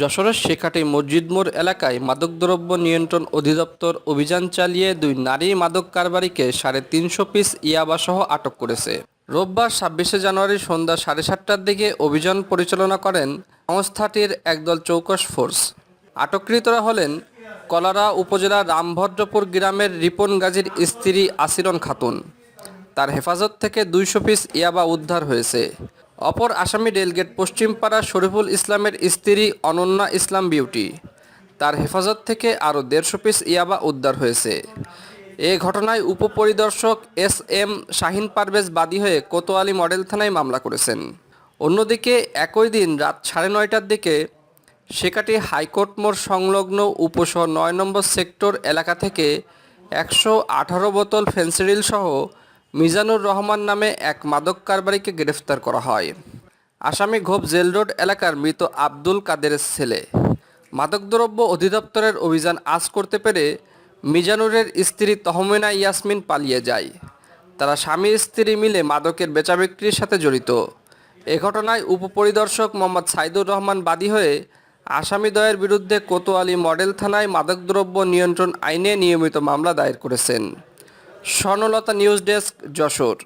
যশোরের শেখাটি মসজিদ মোড় এলাকায় মাদকদ্রব্য নিয়ন্ত্রণ অধিদপ্তর অভিযান চালিয়ে দুই নারী মাদক কারবারিকে সাড়ে তিনশো পিস ইয়াবাসহ আটক করেছে। রোববার ছাব্বিশে জানুয়ারি সন্ধ্যা সাড়ে সাতটার দিকে অভিযান পরিচালনা করেন সংস্থাটির একদল চৌকস ফোর্স। আটককৃতরা হলেন কলারা উপজেলার রামভদ্রপুর গ্রামের রিপন গাজীর স্ত্রী আসিরন খাতুন। তার হেফাজত থেকে দুইশো পিস ইয়াবা উদ্ধার হয়েছে। অপর আসামি রেলগেট পশ্চিমপাড়া শরীফুল ইসলামের স্ত্রী অনন্যা ইসলাম বিউটি। তার হেফাজত থেকে আরও দেড়শো পিস ইয়াবা উদ্ধার হয়েছে। এ ঘটনায় উপপরিদর্শক এস এম শাহিন পারভেজ বাদী হয়ে কোতোয়ালি মডেল থানায় মামলা করেছেন। অন্যদিকে একই দিন রাত সাড়ে নয়টার দিকে শেকাটি হাইকোর্ট মোড় সংলগ্ন উপশহর নয় নম্বর সেক্টর এলাকা থেকে একশো আঠারো বোতল ফেন্সিডিল সহ মিজানুর রহমান নামে এক মাদক কারবারিকে গ্রেফতার করা হয়। আসামি ঘোপ জেল রোড এলাকার মৃত আব্দুল কাদেরের ছেলে। মাদকদ্রব্য অধিদপ্তরের অভিযান আজ করতে পেরে মিজানুরের স্ত্রী তহমিনা ইয়াসমিন পালিয়ে যায়। তারা স্বামী স্ত্রী মিলে মাদকের বেচাবিক্রির সাথে জড়িত। এ ঘটনায় উপপরিদর্শক মোহাম্মদ সাইদুর রহমান বাদী হয়ে আসামিদ্বয়ের বিরুদ্ধে কোতোয়ালি মডেল থানায় মাদকদ্রব্য নিয়ন্ত্রণ আইনে নিয়মিত মামলা দায়ের করেছেন। Swarnalata news desk Jessore.